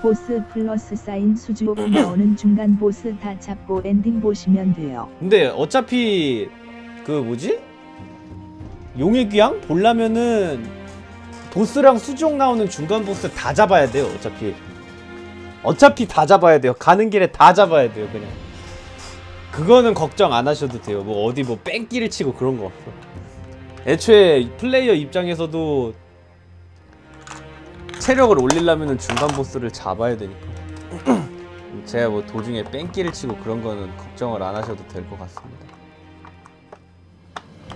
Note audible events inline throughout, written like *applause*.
보스 플러스 사인 수주 나오는 중간 보스 다 잡고 엔딩 보시면 돼요. 근데 어차피 그 뭐지? 용의 귀향 보려면은 보스랑 수종 나오는 중간 보스 다 잡아야 돼요. 어차피 어차피 다 잡아야 돼요. 가는 길에 다 잡아야 돼요. 그냥 그거는 걱정 안 하셔도 돼요. 뭐 어디 뭐 뺑기를 치고 그런 거 없어. 애초에 플레이어 입장에서도 체력을 올리려면은 중간 보스를 잡아야 되니까. *clears throat* 제가 뭐 도중에 뺑기를 치고 그런 거는 걱정을 안 하셔도 될 것 같습니다.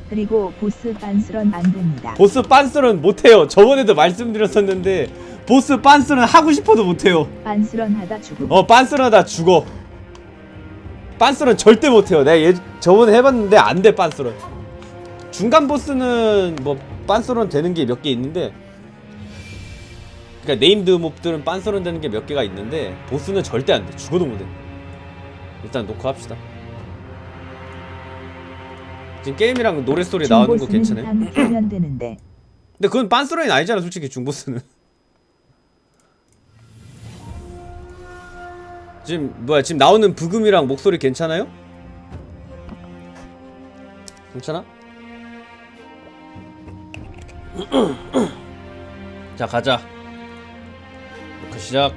그리고 보스 빤스런 안 됩니다. 보스 빤스런 못해요. 저번에도 말씀드렸었는데 보스 빤스런 하고 싶어도 못해요. 빤스런 하다 죽음. 어 빤스런하다 죽어. 빤스런 절대 못해요. 내가 예, 저번에 해봤는데 안돼 빤스런. 중간 보스는 뭐 빤스런 되는 게 몇 개 있는데 그러니까 네임드 몹들은 빤스런 되는 게 몇 개가 있는데 보스는 절대 안 돼. 죽어도 못 해. 일단 놓고 합시다. 지금 게임이랑 노래 소리 나오는 거 괜찮아요? 근데 그건 빤스런이 아니잖아 솔직히 중보스는 *laughs* 지금 뭐야 지금 나오는 부금이랑 목소리 괜찮아요? 괜찮아? *clears throat* 자 가자 녹화 시작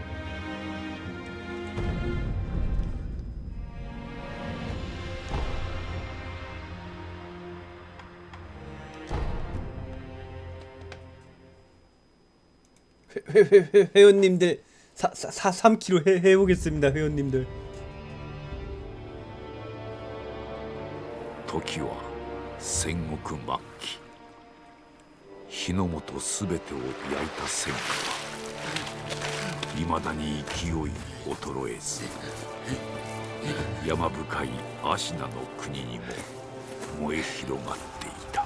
회, 회, 회, 회원님들 사, 사, 사 3kg 해, 해보겠습니다 회원님들 時は戦国末期日の本すべてを焼いた戦火は いまだに勢い衰えず山深い芦名の国にも燃え広がっていた。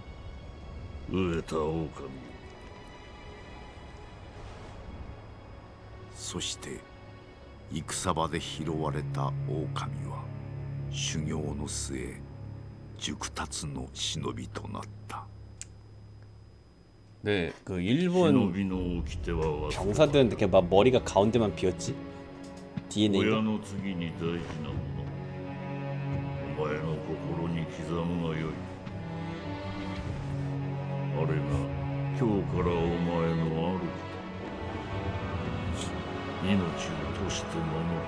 飢えた狼よそして戦場で拾われた狼は修行の末熟達の忍びとなった 네 그 忍 일본 びの掟は忘れ 병사들은 이렇게 막 머리가 가운데만 비었지 뒤에 あれが今日からお前のある命を賭して守る。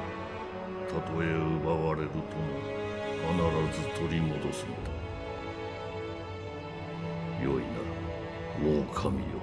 たとえ奪われるとも必ず取り戻すのだ。よいな狼よ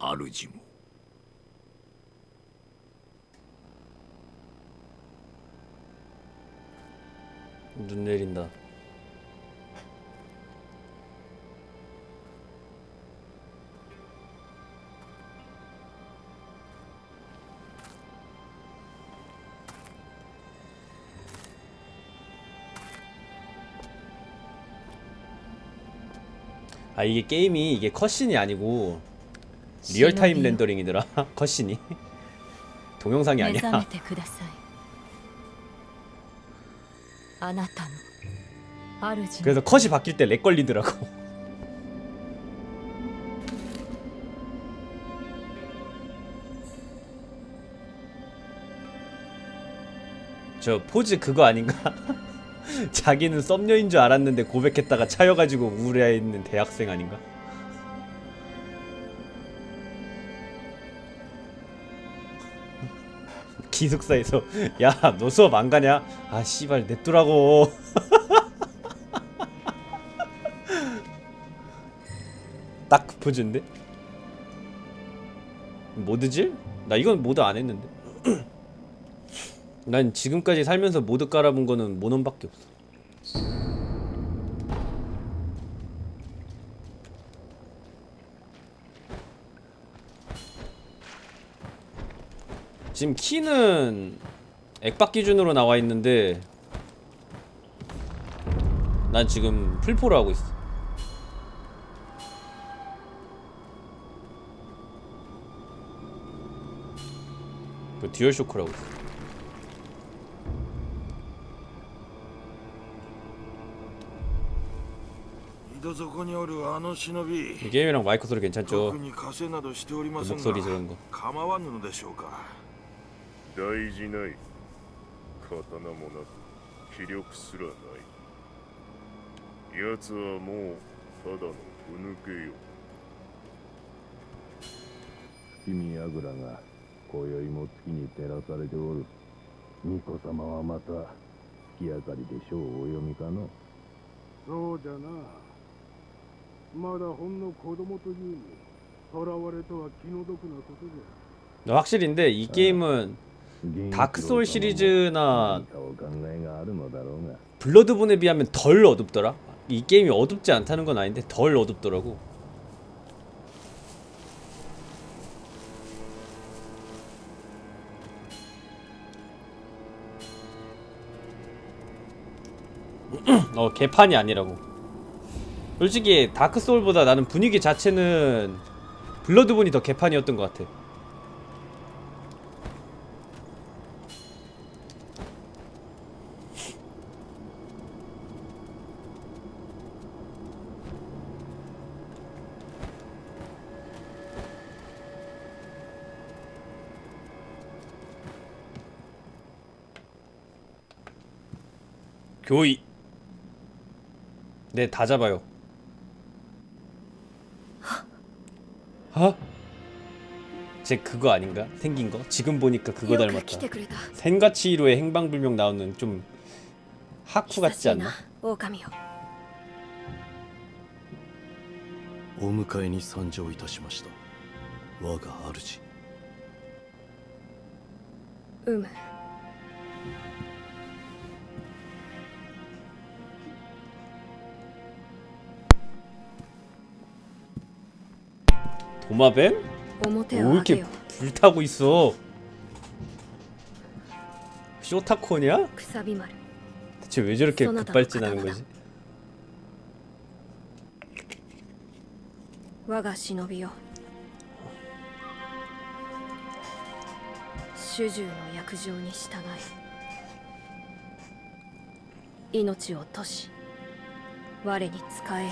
主も눈 내린다. 아 이게 게임이 이게 컷신이 아니고 리얼타임 신호비요? 렌더링이더라 *laughs* 컷신이 동영상이 目覚 아니야 めてくださいあなたの主の 그래서 컷이 바뀔 때 렉 걸리더라고 *laughs* 저 포즈 그거 아닌가? *laughs* 자기는 썸녀인 줄 알았는데 고백했다가 차여가지고 우울해 있는 대학생 아닌가? 기숙사에서 *laughs* 야 너 수업 안 가냐? 아 씨발 냅두라고 *laughs* 딱 그 포즈인데? 모드질? 나 이건 모드 안 했는데 *clears throat* 난 지금까지 살면서 모드 깔아본 거는 모넌밖에 없어 지금 키는 액박 기준으로 나와 있는데 난 지금 풀포를 하고 있어 그 듀얼 쇼크라고 있어 이 게임이랑 마이크 소리 괜찮죠? 목소리 저런 거. 大事ない刀もなく気力すらない奴はもうただのふぬけよ君櫓が今宵も月に照らされておる巫女様はまた月明かりで書をお読みかのそうじゃなまだほんの子供というに囚われとは気の毒なことじゃ 확실인데 이 게임은 다크소울 시리즈나 블러드본에 비하면 덜 어둡더라? 이 게임이 어둡지 않다는 건 아닌데 덜 어둡더라고. *clears throat* 어 개판이 아니라고. 솔직히 다크소울보다 나는 분위기 자체는 블러드본이 더 개판이었던 것 같아. 교의. 네, 다 잡아요. 어? 쟤 그거 아닌가? 생긴 거? 지금 보니까 그거 よく 닮았다. 来てくれた 생가치히로의 행방불명 나오는 좀 하쿠 久 같지 しい 않나? な狼よお迎えに参上いたしました我が主うむ 도마뱀? 表 왜 を開 이렇게 けよ 불타고 있어? 쇼타코냐? くさび丸 대체 왜 저렇게 쏘나다 급발진하는刀だ 거지? 我が忍びよ主従の約定に従い命を落とし我に仕えよ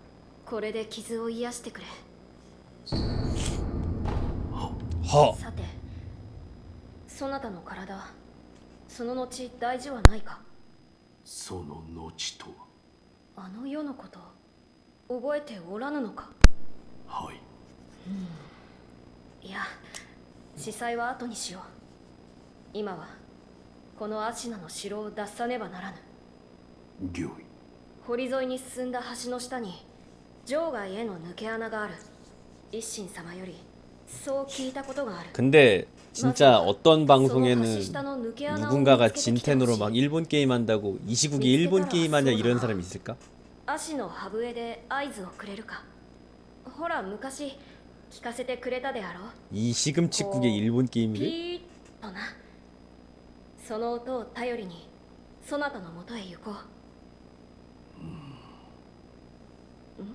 これで傷を癒してくれ。 허. さてそなたの体その後大事はないか？その後とは？あの世のこと覚えておらぬのか？はい。いや司祭は後にしよう。今はこのアシナの城を脱さねばならぬ。御意堀沿いに進んだ橋の下に場外への抜け穴がある一心様よりそう聞いたことがある 근데 진짜 어떤 その橋 방송에는 下の抜け穴を 누군가가 見つけてきてほしい 진텐으로 막 일본 게임 한다고 이 시국에 일본 게임 하냐 이런 사람이 있을까? 足のハブエで合図をくれるかほら昔聞かせてくれたであろう 이 시금치국에 일본 ピ 게임이래? ーッとなその音を頼りにそなたのもとへ行こう、ん、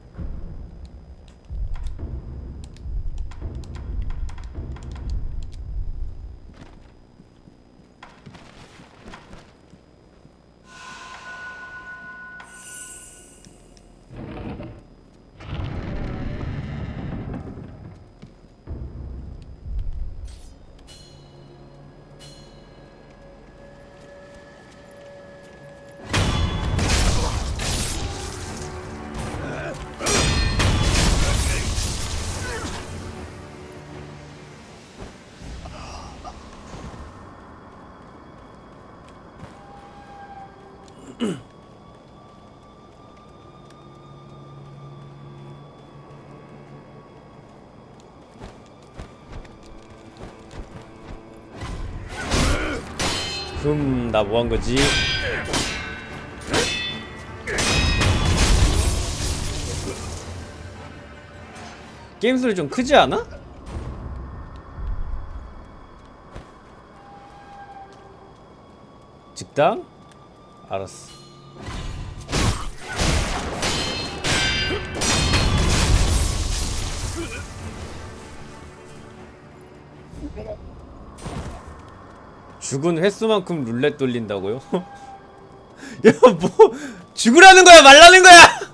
그럼 나뭐 한 거지? 게임 소리 좀 크지 않아? 직당? 알았어. 죽은 횟수만큼 룰렛 돌린다고요? *laughs* 야, 뭐 죽으라는 거야, 말라는 거야?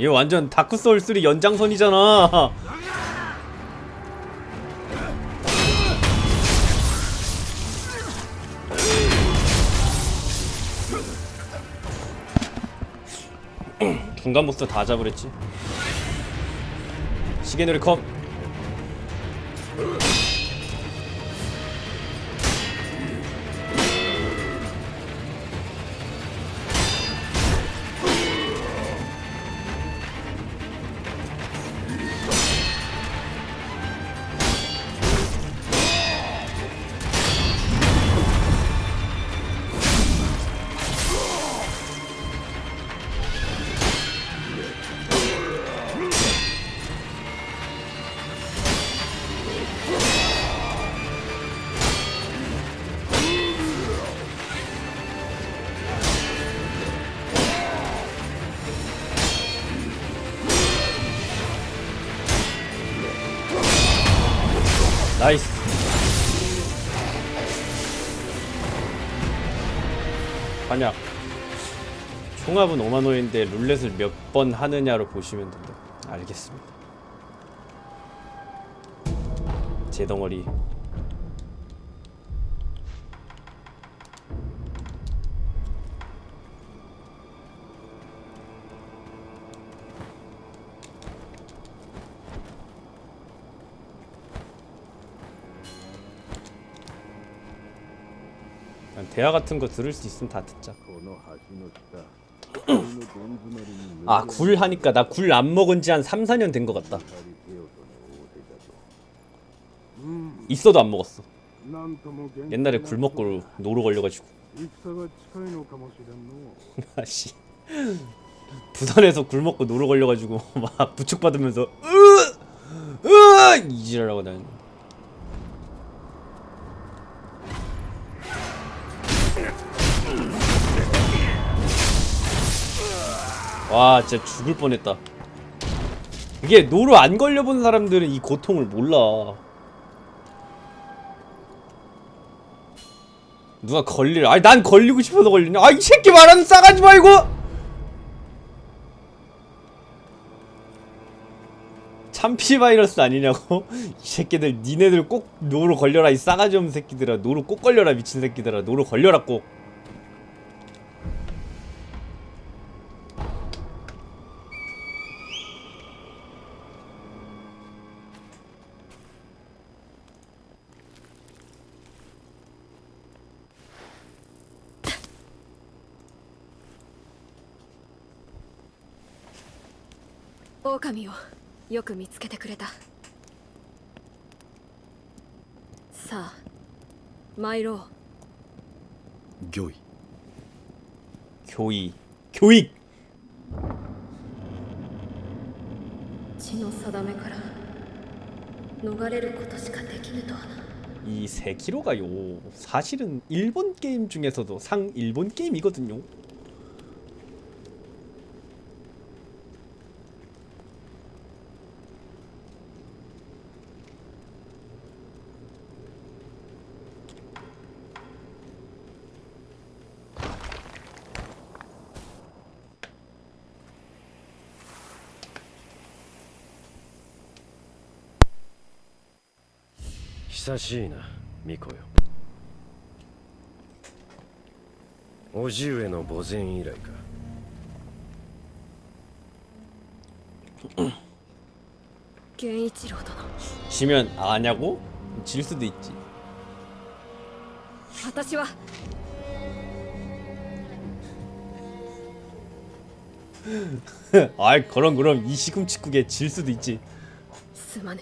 얘 완전 다크 소울 3 연장선이잖아. 중간 보스 다 잡으랬지. 시계놀이 컵. 통합은 5만원인데 룰렛을 몇 번 하느냐로 보시면 된다. 알겠습니다. 제 덩어리. 대화 같은 거 들을 수 있으면 다 듣자. 아, 굴 하니까 나 굴 안 먹은 지 한 3, 4년 된 것 같다. 있어도 안 먹었어. 옛날에 굴 먹고 노로 걸려가지고. *laughs* 아씨. 부산에서 굴 먹고 노로 걸려가지고 *laughs* 막 부축받으면서 으! 으! 이지랄하고 다니 와 진짜 죽을 뻔했다. 이게 노로 안 걸려본 사람들은 이 고통을 몰라. 누가 걸리려 아니 난 걸리고 싶어서 걸리냐 아 이 새끼 말하는 싸가지 말고! 참피 바이러스 아니냐고? *laughs* 이 새끼들 니네들 꼭 노로 걸려라 이 싸가지 없는 새끼들아. 노로 꼭 걸려라 미친 새끼들아. 노로 걸려라 꼭 狼をよく見つけてくれたさあ参ろう御意 교이 교익 血の定めから逃れることしかできぬとはな 이 세키로가요 사실은 일본 게임 중에서도 상 일본 게임이거든요「 久しいな巫女よ」叔父上の墓前以来か 源一郎殿 지면 아냐고? 질 수도 있지 私は 아이 그럼 그럼 이 시금치국에 질 수도 있지 すまぬ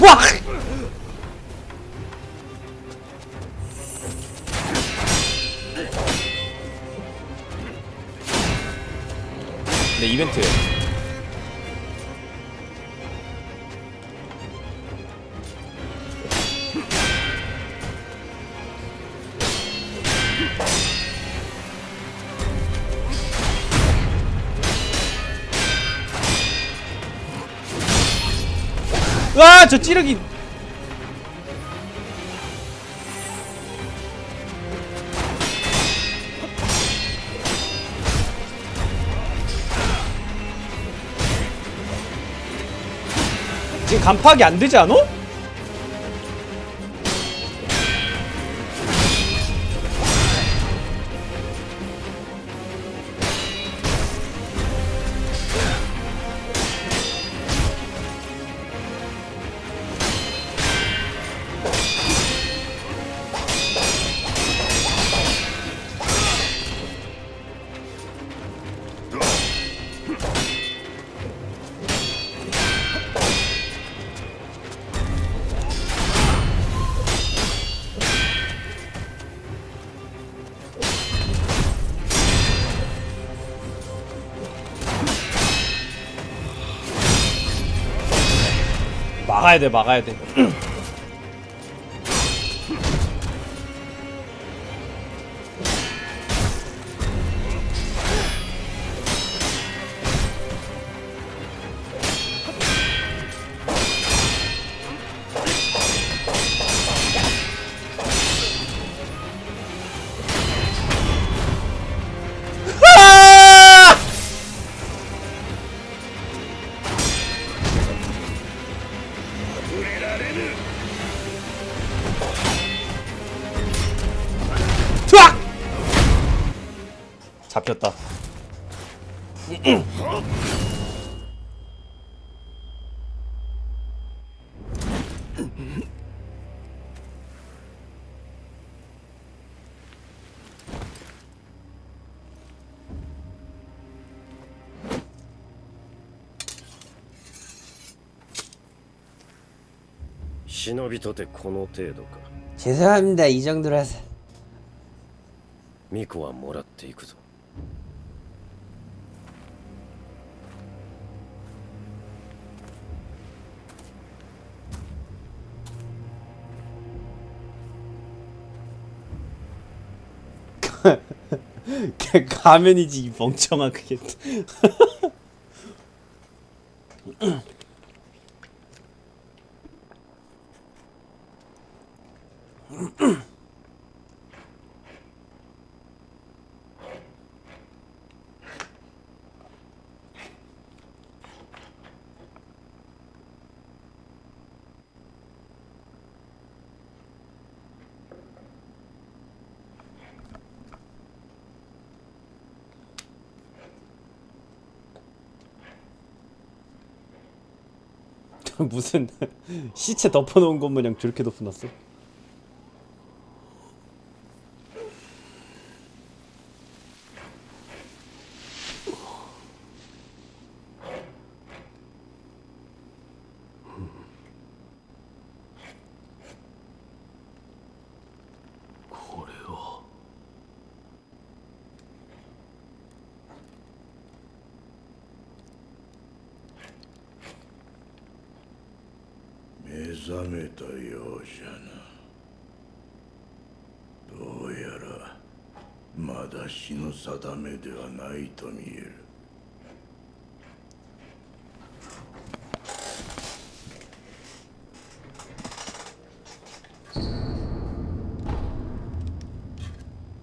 와! 네 이벤트 와, 저 찌르기. 지금 간파하기 안 되지 않아? 막아야 돼, 막아야 돼. 잡혔다. "忍びとてこの程度か 죄송합니다. 이 정도라서. 巫女はもらっていくぞ *laughs* 가면이지 이 멍청아 그게. *laughs* 무슨 시체 덮어놓은 것 마냥 저렇게 덮어놨어? ではないと見える。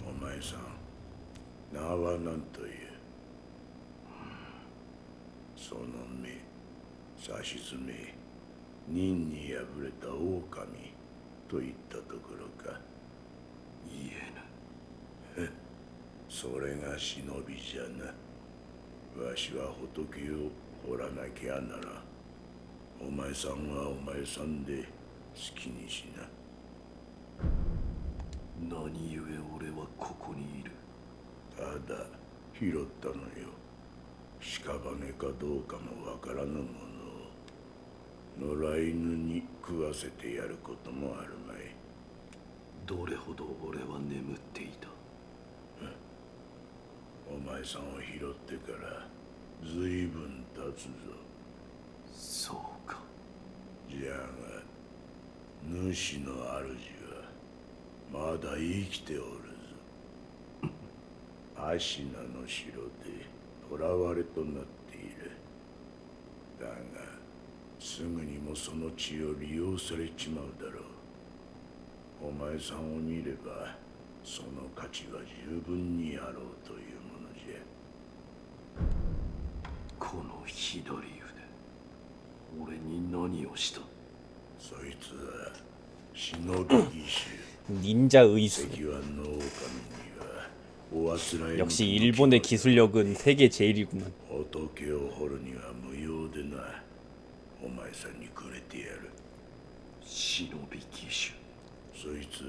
お前さん名は何というその目さしずめ任に敗れた狼といったところか？言えぬそれが忍びじゃな。わしは仏を掘らなきゃならお前さんはお前さんで好きにしな。何故俺はここにいる？ただ拾ったのよ。屍かどうかもわからぬものを。野良犬に食わせてやることもあるまい。どれほど俺は眠っていた？お前さんを拾ってからずいぶん経つぞ。そうか。じゃが主の主はまだ生きておるぞ。アシナの城で囚われとなっている。だがすぐにもその血を利用されちまうだろう。お前さんを見ればその価値は十分にあろうというこの左腕俺に何をしたそいつは忍び義手 닌자 의수. 関は農家民にはおあつらえの 역시 일본의 기술력은 세계 제일이구만. 仏を掘るには無用でなお前さんにくれてやる忍び義手そいつ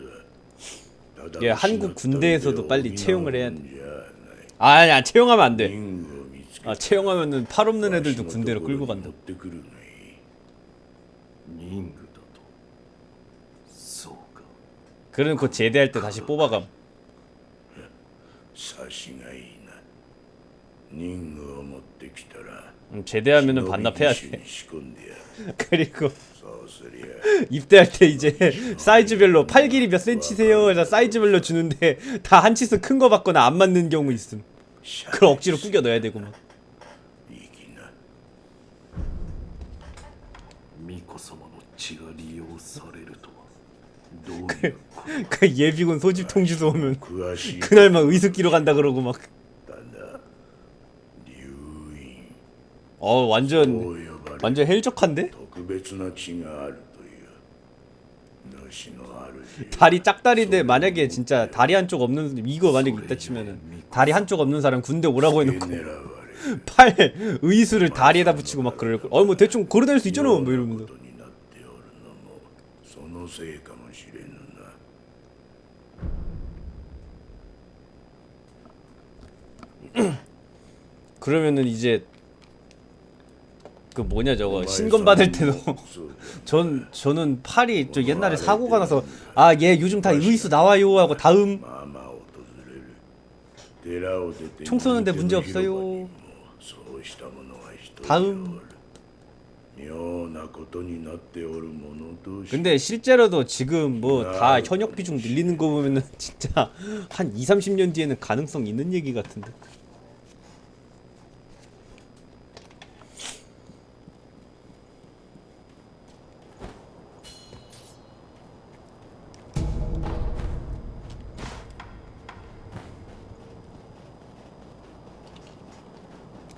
はただ 얘 한국 군대에서도 빨리 채용을 해야 돼. 돼 あ 아니야 채용하면 안 돼. 任務を見つけ 아 채용하면은 팔 없는 애들도 군대로 끌고 간다. 그는 곧 제대할 때 다시 뽑아감. 음, 제대하면은 반납해야 돼. *laughs* 그리고 *laughs* 입대할 때 이제 사이즈별로 팔 길이 몇 센치세요? 사이즈별로 주는데 다 한 치수 큰 거 받거나 안 맞는 경우 있음. 그걸 억지로 꾸겨 넣어야 되고 막. 그, 그, 예비군 소집 통지서 오면 그날 막 의습기로 간다 그러고 막. 어 완전 완전 헬적한데? 다리 짝다리인데 만약에 진짜 다리 한쪽 없는 이거 만약에 있다 치면은 다리 한쪽 없는 사람 군대 오라고 狙 해놓고 わ*laughs* れ 팔 의수를 다리에다 붙이고 막 그럴 거. 어뭐 대충 걸어다닐 수 있잖아 뭐 ような 이러면서 ことになっておるのもそのせいかもしれぬな 그러면은 이제 그 뭐냐 저거 신검 받을 때도. *laughs* 전 저는 팔이 저 옛날에 사고가 나서 아 얘 요즘 다 의수 나와요 하고 다음. 총 쏘는데 문제 없어요. 다음. 근데 실제로도 지금 뭐 다 현역 비중 늘리는 거 보면은 진짜 한 2, 30년 뒤에는 가능성 있는 얘기 같은데.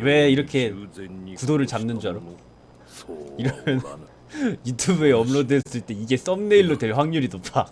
왜 이렇게 구도를 잡는 줄 알아? 이러면 *laughs* 유튜브에 업로드했을 때 이게 썸네일로 될 확률이 높아.